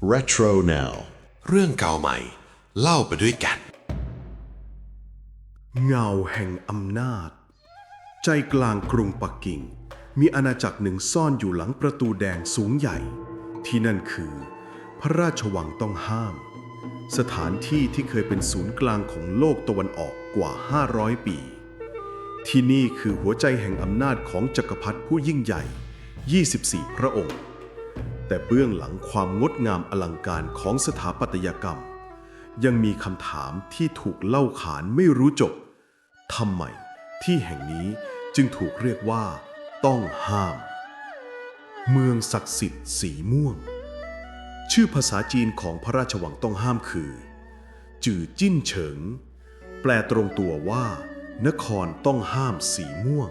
Retro Now เรื่องเก่าใหม่ เล่าไปด้วยกัน เงาแห่งอำนาจ ใจกลางกรุงปักกิ่ง มีอาณาจักรหนึ่งซ่อนอยู่หลังประตูแดงสูงใหญ่ ที่นั่นคือ พระราชวังต้องห้าม สถานที่ที่เคยเป็นศูนย์กลางของโลกตะวันออกกว่า 500 ปี ที่นี่คือหัวใจแห่งอำนาจของจักรพรรดิผู้ยิ่งใหญ่ 24 พระองค์ แต่เบื้องหลังความงดงามอลังการของสถาปัตยกรรม ยังมีคำถามที่ถูกเล่าขานไม่รู้จบทำไมที่แห่งนี้จึงถูกเรียกว่า ต้องห้าม เมืองศักดิ์สิทธิ์สีม่วง ชื่อภาษาจีนของพระราชวังต้องห้ามคือ จื่อจิ้นเฉิง แปลตรงตัวว่า นครต้องห้ามสีม่วง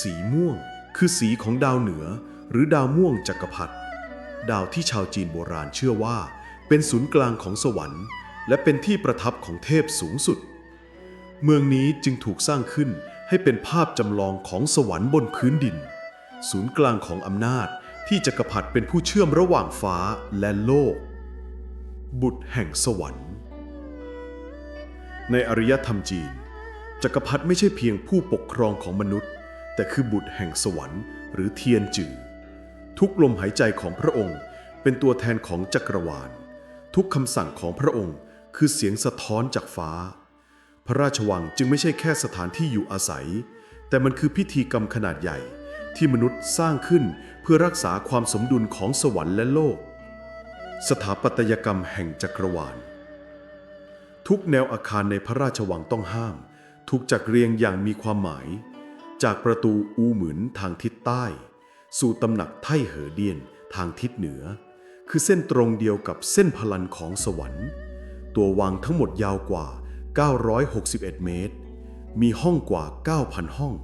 สีม่วงคือสีของดาวเหนือหรือดาวม่วงจักรพรรดิ ดาวที่ชาวจีนโบราณเชื่อว่า เป็นศูนย์กลางของสวรรค์ และเป็นที่ประทับของเทพสูงสุด เมืองนี้จึงถูกสร้างขึ้นให้เป็นภาพจำลองของสวรรค์บนพื้นดิน ศูนย์กลางของอำนาจที่จักรพรรดิเป็นผู้เชื่อมระหว่างฟ้าและโลก บุตรแห่งสวรรค์ ในอารยธรรมจีน จักรพรรดิไม่ใช่เพียงผู้ปกครองของมนุษย์ แต่คือบุตรแห่งสวรรค์ หรือเทียนจือ ทุกลมหายใจของพระองค์เป็นตัวแทนของจักรวาล ทุกคำสั่งของพระองค์คือเสียงสะท้อนจากฟ้า พระราชวังจึงไม่ใช่แค่สถานที่อยู่อาศัย แต่มันคือพิธีกรรมขนาดใหญ่ ที่มนุษย์สร้างขึ้นเพื่อรักษาความสมดุลของสวรรค์และโลก สถาปัตยกรรมแห่งจักรวาล ทุกแนวอาคารในพระราชวังต้องห้าม ถูกจัดเรียงอย่างมีความหมาย จากประตูอูหมืนทางทิศใต้ สู่ตำหนักไท่เหอเดียนทางทิศเหนือ คือเส้นตรงเดียวกับเส้นพลันของสวรรค์ ตัววังทั้งหมดยาวกว่า 961 เมตร มีห้องกว่า 9,000 ห้อง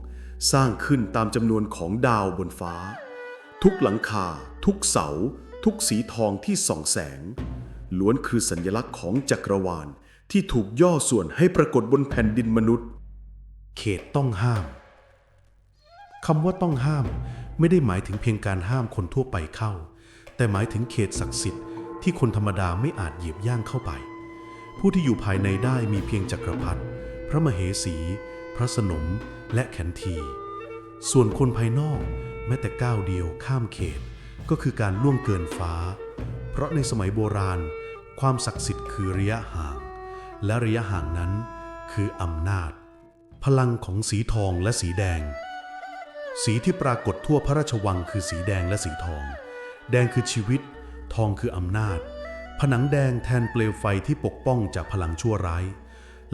สร้างขึ้นตามจำนวนของดาวบนฟ้า ทุกหลังคา ทุกเสา ทุกสีทองที่ส่องแสง ล้วนคือสัญลักษณ์ของจักรวาลที่ถูกย่อส่วนให้ปรากฏบนแผ่นดินมนุษย์ เขตต้องห้ามคำว่าต้องห้าม ไม่ได้หมายถึงเพียงการห้ามคนทั่วไปเข้า แต่หมายถึงเขตศักดิ์สิทธิ์ที่คนธรรมดาไม่อาจเหยียบย่างเข้าไป ผู้ที่อยู่ภายในได้มีเพียงจักรพรรดิพระมเหสี พระสนม และแขนที ส่วนคนภายนอกแม้แต่ก้าวเดียวข้ามเขตก็คือการล่วงเกินฟ้า เพราะในสมัยโบราณ ความศักดิ์สิทธิ์คือระยะห่าง และระยะห่างนั้นคืออำนาจ พลังของสีทองและสีแดง สีที่ปรากฏทั่วพระราชวังคือสีแดงและสีทอง แดงคือชีวิต ทองคืออำนาจ ผนังแดงแทนเปลวไฟที่ปกป้องจากพลังชั่วร้าย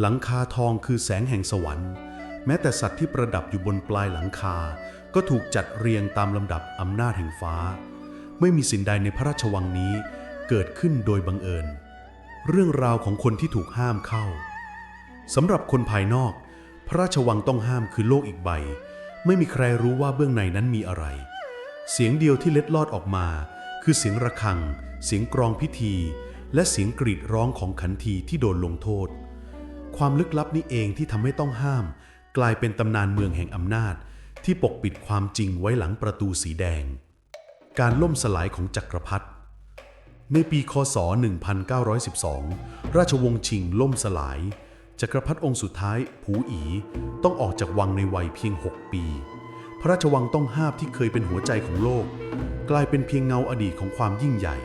หลังคาทองคือแสงแห่งสวรรค์ แม้แต่สัตว์ที่ประดับอยู่บนปลายหลังคา ก็ถูกจัดเรียงตามลำดับอำนาจแห่งฟ้า ไม่มีสิ่งใดในพระราชวังนี้เกิดขึ้นโดยบังเอิญ เรื่องราวของคนที่ถูกห้ามเข้าสำหรับคนภายนอก พระราชวังต้องห้ามคือโลกอีกใบ ไม่มีใครรู้ว่าเบื้องในนั้นมีอะไร เสียงเดียวที่เล็ดลอดออกมา คือเสียงระฆัง เสียงกรองพิธี และเสียงกรีดร้องของขันทีที่โดนลงโทษ ความลึกลับนี้เองที่ทำให้ต้องห้าม กลายเป็นตำนานเมืองแห่งอำนาจ ที่ปกปิดความจริงไว้หลังประตูสีแดง การล่มสลายของจักรพรรดิในปี คศ 1912 ราชวงศ์ชิงล่มสลาย จักรพรรดิองค์สุดท้ายผูอีต้องออกจากวังในวัยเพียง 6 ปี พระราชวังต้องห้ามที่เคยเป็นหัวใจของโลก กลายเป็นเพียงเงาอดีตของความยิ่งใหญ่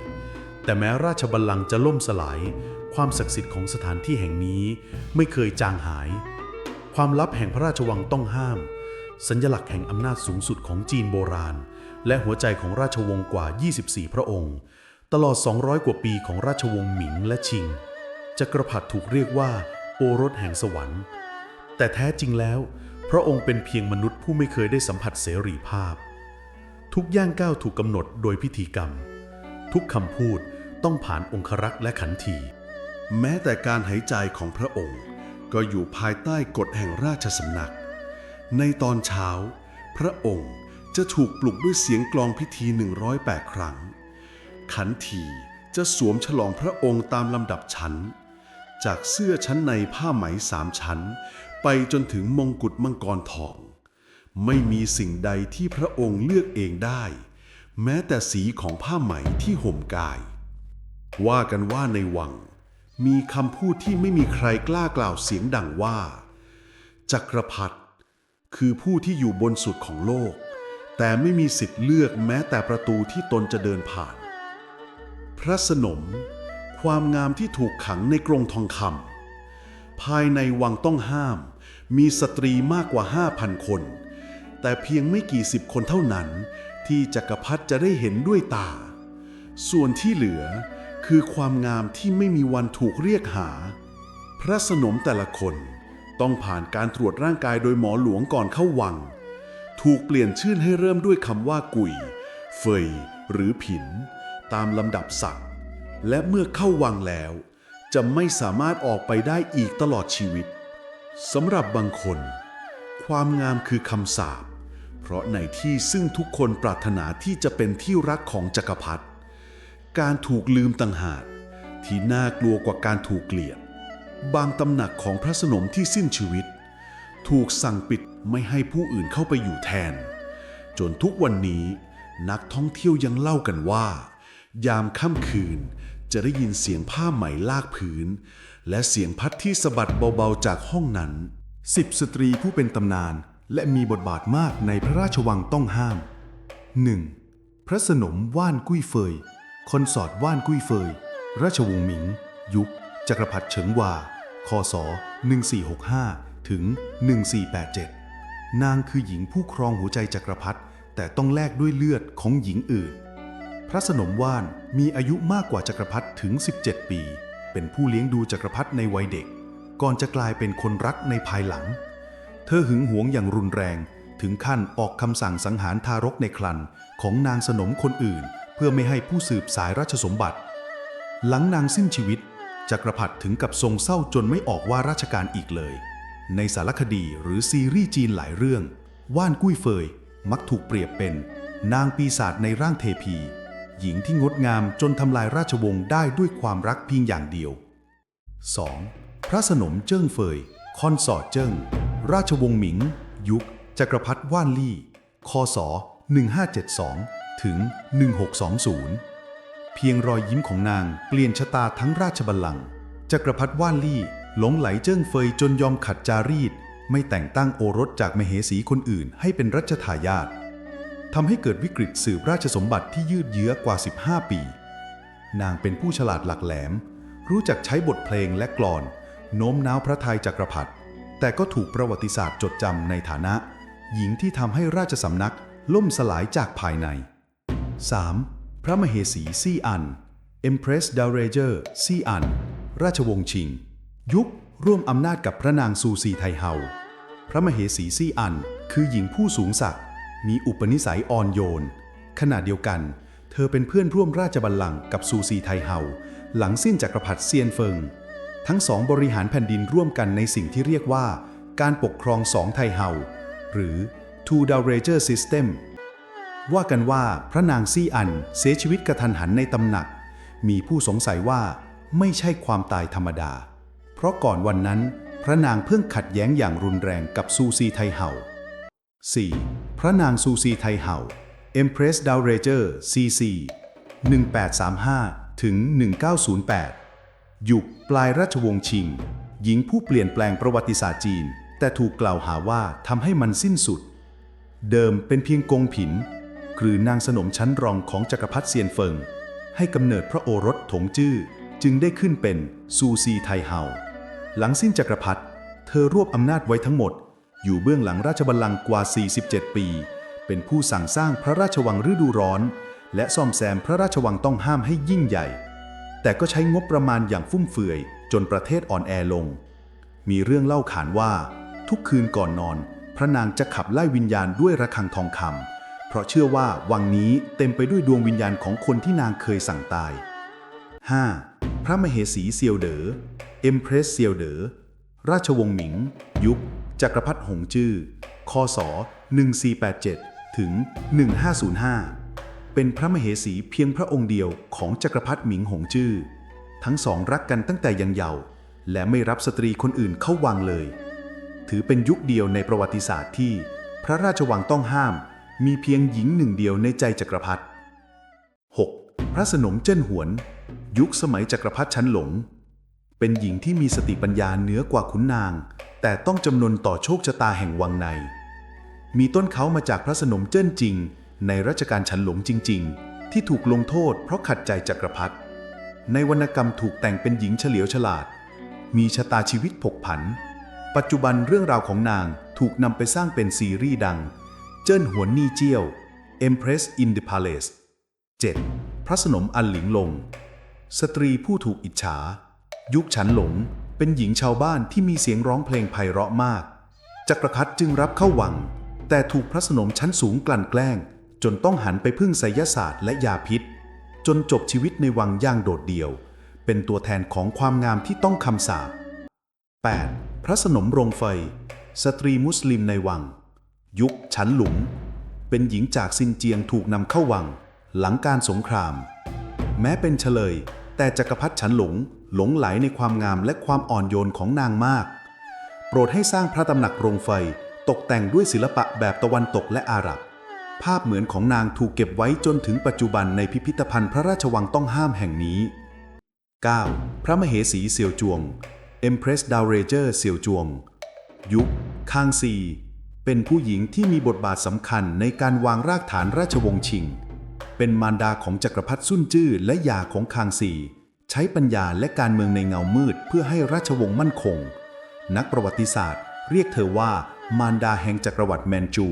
แต่แม้ราชบัลลังก์จะล่มสลาย ความศักดิ์สิทธิ์ของสถานที่แห่งนี้ไม่เคยจางหาย ความลับแห่งพระราชวังต้องห้าม สัญลักษณ์แห่งอำนาจสูงสุดของจีนโบราณ และหัวใจของราชวงศ์กว่า 24 พระองค์ ตลอด 200 กว่าปีของราชวงศ์หมิงและชิง จักรพรรดิถูกเรียกว่า โอรสแห่งสวรรค์ แต่แท้จริงแล้ว พระองค์เป็นเพียงมนุษย์ผู้ไม่เคยได้สัมผัสเสรีภาพ ทุกย่างก้าวถูกกำหนดโดยพิธีกรรม ทุกคำพูดต้องผ่านองครักษ์และขันที แม้แต่การหายใจของพระองค์ ก็อยู่ภายใต้กฎแห่งราชสำนัก ในตอนเช้า พระองค์จะถูกปลุกด้วยเสียงกลองพิธี 108 ครั้ง ขันทีจะสวมฉลองพระองค์ตามลำดับชั้น จากเสื้อชั้นในผ้าไหมสามชั้น ไปจนถึงมงกุฎมังกรทอง ไม่มีสิ่งใดที่พระองค์เลือกเองได้ แม้แต่สีของผ้าไหมที่ห่มกาย ว่ากันว่าในวัง มีคำพูดที่ไม่มีใครกล้ากล่าวเสียงดังว่า จักรพรรดิคือผู้ที่อยู่บนสุดของโลก แต่ไม่มีสิทธิ์เลือกแม้แต่ประตูที่ตนจะเดินผ่าน พระสนม ความงามที่ถูกขังในกรงทองคำภายในวังต้องห้าม มีสตรีมากกว่า 5,000 คน แต่เพียงไม่กี่สิบคนเท่านั้น ที่จักรพรรดิจะได้เห็นด้วยตา ส่วนที่เหลือคือความงามที่ไม่มีวันถูกเรียกหา พระสนมแต่ละคนต้องผ่านการตรวจร่างกายโดยหมอหลวงก่อนเข้าวัง ถูกเปลี่ยนชื่อให้เริ่มด้วยคำว่ากุย เฟย หรือผิน ตามลำดับศักดิ์ และเมื่อเข้าวังแล้ว จะไม่สามารถออกไปได้อีกตลอดชีวิตสำหรับบางคน ความงามคือคำสาปเพราะในที่ซึ่งทุกคนปรารถนาที่จะเป็นที่รักของจักรพรรดิการถูกลืมต่างหากที่น่ากลัวกว่าการถูกเกลียด บางตำหนักของพระสนมที่สิ้นชีวิต ถูกสั่งปิดไม่ให้ผู้อื่นเข้าไปอยู่แทน จนทุกวันนี้นักท่องเที่ยวยังเล่ากันว่า ยามค่ำคืน จะได้ยินเสียงผ้าไหมลากพื้นและเสียงพัดที่สะบัดเบาๆจากห้องนั้นสิบสตรีผู้เป็นตำนาน และมีบทบาทมากในพระราชวังต้องห้าม 1. พระสนมว่านกุ้ยเฟย คอนสอร์ตว่านกุ้ยเฟย ราชวงศ์หมิง ยุค จักรพรรดิเฉิงวา คศ 1465 ถึง 1487 นางคือหญิงผู้ครองหัวใจจักรพรรดิแต่ต้องแลกด้วยเลือดของหญิงอื่น พระสนมว่านมีอายุมากกว่าจักรพรรดิถึง 17 ปี เป็นผู้เลี้ยงดูจักรพรรดิในวัยเด็ก ก่อนจะกลายเป็นคนรักในภายหลัง เธอหึงหวงอย่างรุนแรง ถึงขั้นออกคำสั่งสังหารทารกในครรภ์ของนางสนมคนอื่น เพื่อไม่ให้ผู้สืบสายราชสมบัติ หลังนางสิ้นชีวิต จักรพรรดิถึงกับทรงเศร้าจนไม่ออกว่าราชการอีกเลย ในสารคดีหรือซีรีส์จีนหลายเรื่อง ว่านกุ้ยเฟยมักถูกเปรียบเป็น นางปีศาจในร่างเทพี หญิงที่งดงามจนทำลายราชวงศ์ได้ด้วยความรักเพียงอย่างเดียว 2. พระสนมเจิ้งเฟย คอนสอร์เจิ้ง ราชวงศ์หมิง ยุค จักรพรรดิว่านลี่ คศ 1572 ถึง 1620 เพียงรอยยิ้มของนางเปลี่ยนชะตาทั้งราชบัลลังก์ จักรพรรดิว่านลี่ หลงไหลเจิ้งเฟยจนยอมขัดจารีต ไม่แต่งตั้งโอรสจากมเหสีคนอื่นให้เป็นรัชทายาท ทำให้เกิดวิกฤตสืบราชสมบัติที่ยืดเยื้อกว่า 15 ปี นางเป็นผู้ฉลาดหลักแหลม รู้จักใช้บทเพลงและกลอน โน้มน้าวพระทัยจักรพรรดิแต่ก็ถูกประวัติศาสตร์จดจำในฐานะ หญิงที่ทำให้ราชสำนักล่มสลายจากภายใน 3. พระมเหสีซี่อัน Empress Dowager ซี่อัน ราชวงศ์ชิง ยุคร่วมอำนาจกับพระนางซูซีไทเฮา พระมเหสีซี่อัน คือหญิงผู้สูงศักดิ์ มีอุปนิสัยอ่อนโยน ขณะเดียวกัน เธอเป็นเพื่อนร่วมราชบัลลังก์กับซูซีไทเฮา หลังสิ้นจักรพรรดิเซียนเฟิง ทั้งสองบริหารแผ่นดินร่วมกันในสิ่งที่เรียกว่า การปกครองสองไทเฮา หรือ Two Dowager System ว่ากันว่าพระนางซี่อันเสียชีวิตกระทันหันในตำหนัก มีผู้สงสัยว่าไม่ใช่ความตายธรรมดา เพราะก่อนวันนั้น พระนางเพิ่งขัดแย้งอย่างรุนแรงกับซูซีไทเฮา 4. พระนางซูซีไทเฮา Empress Dowager CC 1835 ถึง 1908 ยุคปลายราชวงศ์ชิง หญิงผู้เปลี่ยนแปลงประวัติศาสตร์จีน แต่ถูกกล่าวหาว่าทำให้มันสิ้นสุด เดิมเป็นเพียงกงผิน หรือนางสนมชั้นรองของจักรพรรดิเซียนเฟิง ให้กำเนิดพระโอรสถงจื้อจึงได้ขึ้นเป็นซูซีไทเฮาหลังสิ้นจักรพรรดิเธอรวบอำนาจไว้ทั้งหมด อยู่เบื้องหลังราชบัลลังก์กว่า 47 ปี เป็นผู้สั่งสร้างพระราชวังฤดูร้อน และซ่อมแซมพระราชวังต้องห้ามให้ยิ่งใหญ่ แต่ก็ใช้งบประมาณอย่างฟุ่มเฟือย จนประเทศอ่อนแอลง มีเรื่องเล่าขานว่า ทุกคืนก่อนนอน พระนางจะขับไล่วิญญาณด้วยระฆังทองคำเพราะเชื่อว่าวังนี้เต็มไปด้วยดวงวิญญาณของคนที่นางเคยสั่งตาย 5. พระมเหสีเซียวเดอ๋อ Empress เซียวเดอ๋อราชวงศ์หมิง ยุค จักรพรรดิหงจื้อคศ 1487 ถึง 1505 เป็นพระมเหสีเพียงพระองค์เดียวของจักรพรรดิหมิงหงจื้อ ทั้งสองรักกันตั้งแต่ยังเยาว์และไม่รับสตรีคนอื่นเข้าวังเลย ถือเป็นยุคเดียวในประวัติศาสตร์ที่ พระราชวังต้องห้าม มีเพียงหญิงหนึ่งเดียวในใจจักรพรรดิ 6. พระสนมเจิ้นหวน ยุคสมัยจักรพรรดิชั้นหลง เป็นหญิงที่มีสติปัญญาเหนือกว่าขุนนาง แต่ต้องจำนวนต่อโชคชะตาแห่งวังใน มีต้นเขามาจากพระสนมเจิ้นจริง ในรัชกาลชั้นหลงจริง ๆ ที่ถูกลงโทษเพราะขัดใจจักรพรรดิในวรรณกรรมถูกแต่งเป็นหญิงเฉลียวฉลาด มีชะตาชีวิตผกผัน ปัจจุบันเรื่องราวของนางถูกนำไปสร้างเป็นซีรีส์ดัง เจิ้นหวนนี่เจี้ยว Empress in the Palace 7. พระสนมอันหลิงลง สตรีผู้ถูกอิจฉา ยุคฉันหลง เป็นหญิงชาวบ้านที่มีเสียงร้องเพลงไพเราะมาก จักรพรรดิจึงรับเข้าวัง แต่ถูกพระสนมชั้นสูงกลั่นแกล้ง จนต้องหันไปพึ่งไสยศาสตร์และยาพิษ จนจบชีวิตในวังย่างโดดเดี่ยว เป็นตัวแทนของความงามที่ต้องคำสาป 8. พระสนมรงไฟ สตรีมุสลิมในวัง ยุคฉันหลุงเป็นหญิงจากซินเจียงถูกนำเข้าวัง หลังการสงคราม แม้เป็นเฉลย แต่จักรพรรดิฉันหลง หลงไหลในความงามและความอ่อนโยนของนางมาก โปรดให้สร้างพระตำหนักโรงไฟตกแต่งด้วยศิลปะแบบตะวันตกและอาหรับ ภาพเหมือนของนางถูกเก็บไว้จนถึงปัจจุบันในพิพิธภัณฑ์พระราชวังต้องห้ามแห่งนี้ 9. พระมเหสีเซี่ยวจวง Empress Dowager เซี่ยวจวง ยุคคางซี เป็นผู้หญิงที่มีบทบาทสำคัญในการวางรากฐานราชวงศ์ชิง เป็นมารดาของจักรพรรดิซุนจื้อและยาของคางซี ใช้ปัญญาและการเมืองในเงามืดเพื่อให้ราชวงศ์มั่นคง นักประวัติศาสตร์ เรียกเธอว่ามารดาแห่งจักรวรรดิแมนจู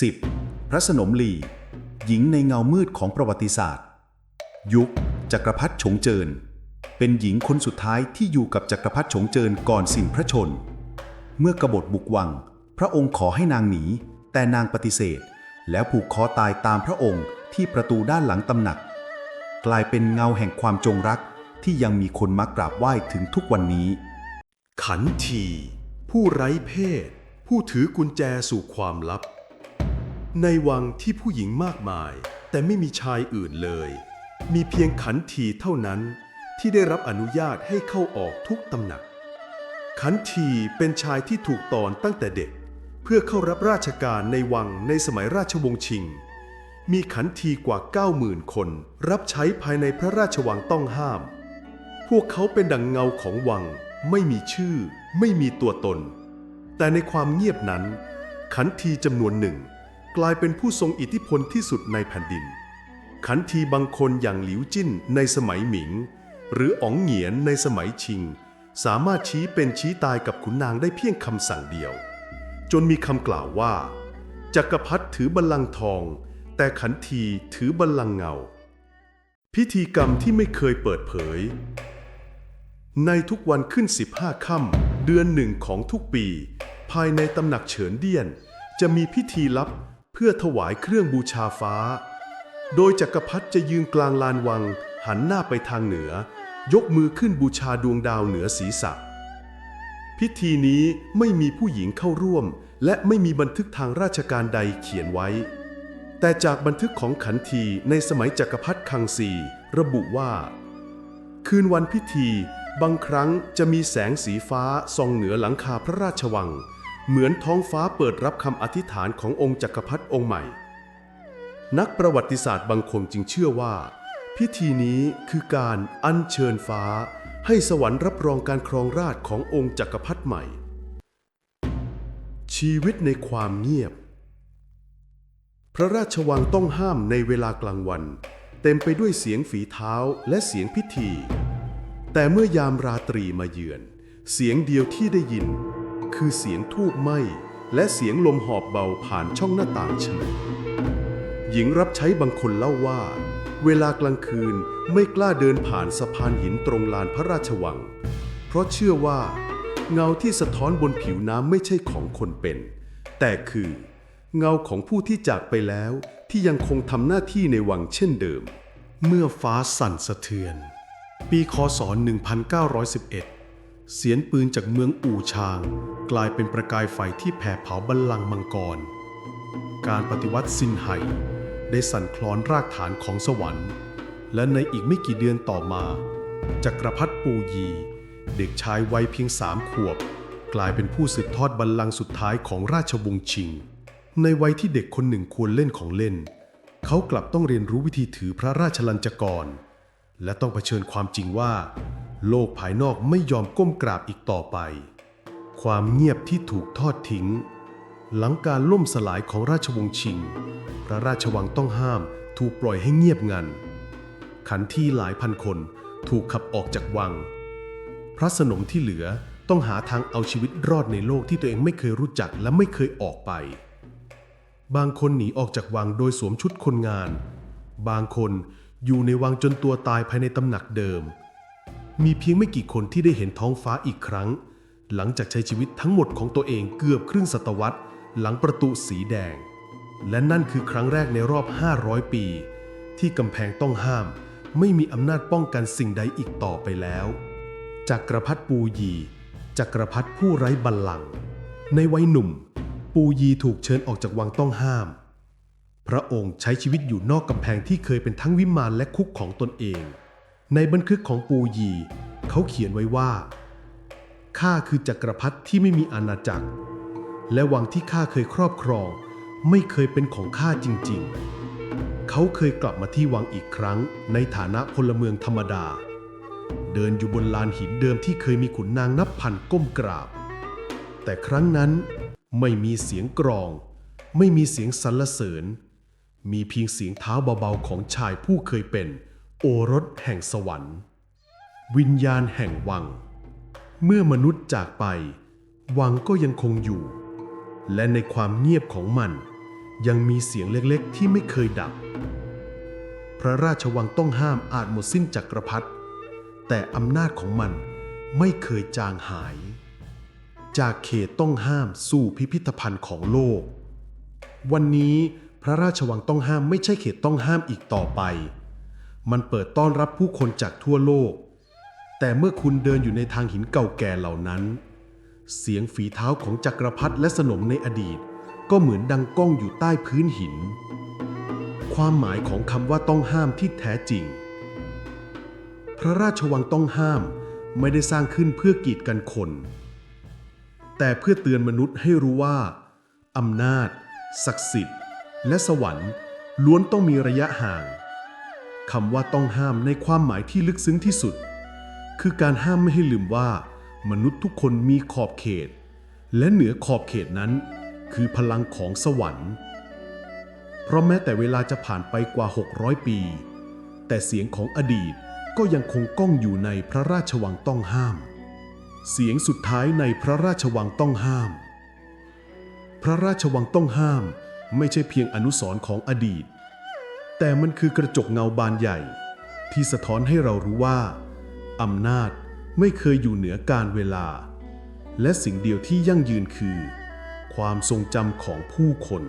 10. พระสนมหลี หญิงในเงามืดของประวัติศาสตร์ ยุค จักรพรรดิฉงเจิน เป็นหญิงคนสุดท้ายที่อยู่กับจักรพรรดิฉงเจินก่อนสิ้นพระชน เมื่อกบฏบุกวัง พระองค์ขอให้นางหนี แต่นางปฏิเสธ แล้วผูกคอตายตามพระองค์ที่ประตูด้านหลังตำหนัก กลายเป็นเงาแห่งความจงรักที่ยังมีคนมากราบไหว้ถึงทุกวันนี้ ขันที ผู้ไร้เพศ ผู้ถือกุญแจสู่ความลับ ในวังที่ผู้หญิงมากมาย แต่ไม่มีชายอื่นเลย มีเพียงขันทีเท่านั้นที่ได้รับอนุญาตให้เข้าออกทุกตำหนัก ขันทีเป็นชายที่ถูกตอนตั้งแต่เด็ก เพื่อเข้ารับราชการในวังในสมัยราชวงศ์ชิง มีขันทีกว่า 90,000 คน รับใช้ภายในพระราชวังต้องห้าม พวกเขาเป็นดังเงาของวัง ไม่มีชื่อ ไม่มีตัวตน แต่ในความเงียบนั้น ขันทีจำนวนหนึ่ง กลายเป็นผู้ทรงอิทธิพลที่สุดในแผ่นดิน ขันทีบางคนอย่างหลิวจิ้นในสมัยหมิง หรืออ๋องเหงียนในสมัยชิง สามารถชี้เป็นชี้ตายกับขุนนางได้เพียงคำสั่งเดียว จนมีคำกล่าวว่าจักรพรรดิถือบัลลังก์ทอง แต่ขันทีถือบัลลังก์เงา พิธีกรรมที่ไม่เคยเปิดเผย ในทุกวันขึ้น 15 ค่ำเดือนหนึ่งของทุกปี ภายในตำหนักเฉินเดียน จะมีพิธีลับเพื่อถวายเครื่องบูชาฟ้า โดยจักรพรรดิจะยืนกลางลานวัง หันหน้าไปทางเหนือ ยกมือขึ้นบูชาดวงดาวเหนือศีรษะ พิธีนี้ไม่มีผู้หญิงเข้าร่วม และไม่มีบันทึกทางราชการใดเขียนไว้ แต่จากบันทึกของขันทีในสมัยจักรพรรดิคังซีระบุว่า คืนวันพิธี บางครั้งจะมีแสงสีฟ้าส่องเหนือหลังคาพระราชวัง เหมือนท้องฟ้าเปิดรับคำอธิษฐานขององค์จักรพรรดิองค์ใหม่ นักประวัติศาสตร์บางคนจึงเชื่อว่า พิธีนี้คือการอัญเชิญฟ้า ให้สวรรค์รับรองการครองราชขององค์จักรพรรดิใหม่ ชีวิตในความเงียบ พระราชวังต้องห้ามในเวลากลางวัน เต็มไปด้วยเสียงฝีเท้าและเสียงพิธี แต่เมื่อยามราตรีมาเยือน เสียงเดียวที่ได้ยิน คือเสียงทูบไหม้และเสียงลมหอบเบาผ่านช่องหน้าต่างเฉยหญิงรับใช้บางคนเล่าว่า เวลากลางคืนไม่กล้าเดินผ่านสะพานหินตรงลานพระราชวัง เพราะเชื่อว่า เงาที่สะท้อนบนผิวน้ำไม่ใช่ของคนเป็น แต่คือ เงาของผู้ที่จากไปแล้วที่ยังคงทำหน้าที่ในวังเช่นเดิม เมื่อฟ้าสั่นสะเทือน ปีคศ 1911 เสียงปืนจากเมืองอู่ชาง กลายเป็นประกายไฟที่แผ่เผาบัลลังก์มังกร การปฏิวัติซินไห่ได้สั่นคลอนรากฐานของสวรรค์ และในอีกไม่กี่เดือนต่อมา จักรพรรดิปูยี เด็กชายวัยเพียงสามขวบ กลายเป็นผู้สืบทอดบัลลังก์สุดท้ายของราชวงศ์ชิง ในวัยที่เด็กคนหนึ่งควรเล่นของเล่น เขากลับต้องเรียนรู้วิธีถือพระราชลัญจกร และต้องเผชิญความจริงว่า โลกภายนอกไม่ยอมก้มกราบอีกต่อไป ความเงียบที่ถูกทอดทิ้ง หลังการล่มสลายของราชวงศ์ชิง พระราชวังต้องห้ามถูกปล่อยให้เงียบงัน ขันที่หลายพันคนถูกขับออกจากวัง พระสนมที่เหลือต้องหาทางเอาชีวิตรอดในโลกที่ตัวเองไม่เคยรู้จักและไม่เคยออกไป บางคนหนีออกจากวังโดยสวมชุดคนงาน บางคนอยู่ในวังจนตัวตายภายในตำหนักเดิม มีเพียงไม่กี่คนที่ได้เห็นท้องฟ้าอีกครั้ง หลังจากใช้ชีวิตทั้งหมดของตัวเองเกือบครึ่งศตวรรษ หลังประตูสีแดง และนั่นคือครั้งแรกในรอบ 500 ปี ที่กำแพงต้องห้าม ไม่มีอำนาจป้องกันสิ่งใดอีกต่อไปแล้วจักรพรรดิปูยีจักรพรรดิผู้ไร้บัลลังก์ในวัยหนุ่ม ปูยีถูกเชิญออกจากวังต้องห้าม พระองค์ใช้ชีวิตอยู่นอกกำแพงที่เคยเป็นทั้งวิมานและคุกของตนเอง ในบันทึกของปูยี เขาเขียนไว้ว่า ข้าคือจักรพรรดิที่ไม่มีอาณาจักร และวังที่ข้าเคยครอบครอง ไม่เคยเป็นของข้าจริง ๆ เขาเคยกลับมาที่วังอีกครั้ง ในฐานะพลเมืองธรรมดา เดินอยู่บนลานหินเดิมที่เคยมีขุนนางนับพันก้มกราบ แต่ครั้งนั้น ไม่มีเสียงกรอง ไม่มีเสียงสรรเสริญ มีเพียงเสียงเท้าเบาๆของชายผู้เคยเป็น โอรสแห่งสวรรค์ วิญญาณแห่งวัง เมื่อมนุษย์จากไป วังก็ยังคงอยู่ และในความเงียบของมัน ยังมีเสียงเล็กๆ ที่ไม่เคยดับ พระราชวังต้องห้ามอาจหมดสิ้นจักรพรรดิแต่อำนาจของมันไม่เคยจางหาย จากเขตต้องห้ามสู่พิพิธภัณฑ์ของโลก วันนี้พระราชวังต้องห้ามไม่ใช่เขตต้องห้ามอีกต่อไป มันเปิดต้อนรับผู้คนจากทั่วโลก แต่เมื่อคุณเดินอยู่ในทางหินเก่าแก่เหล่านั้น เสียงฝีเท้าของจักรพรรดิและสนมในอดีต ก็เหมือนดังก้องอยู่ใต้พื้นหิน ความหมายของคำว่าต้องห้ามที่แท้จริง พระราชวังต้องห้ามไม่ได้สร้างขึ้นเพื่อกีดกันคน แต่เพื่อเตือนมนุษย์ให้รู้ว่า อำนาจ ศักดิ์สิทธิ์ และสวรรค์ ล้วนต้องมีระยะห่างคำว่าต้องห้ามในความหมายที่ลึกซึ้งที่สุด คือการห้ามไม่ให้ลืมว่า มนุษย์ทุกคนมีขอบเขต และเหนือขอบเขตนั้น คือพลังของสวรรค์ เพราะแม้แต่เวลาจะผ่านไปกว่า 600 ปี แต่เสียงของอดีตก็ยังคงก้องอยู่ในพระราชวังต้องห้าม เสียงสุดท้ายในพระราชวังต้องห้าม พระราชวังต้องห้ามไม่ใช่เพียงอนุสรณ์ของอดีต แต่มันคือกระจกเงาบานใหญ่ ที่สะท้อนให้เรารู้ว่าอำนาจไม่เคยอยู่เหนือการเวลา และสิ่งเดียวที่ยั่งยืนคือ ความทรงจำของผู้คน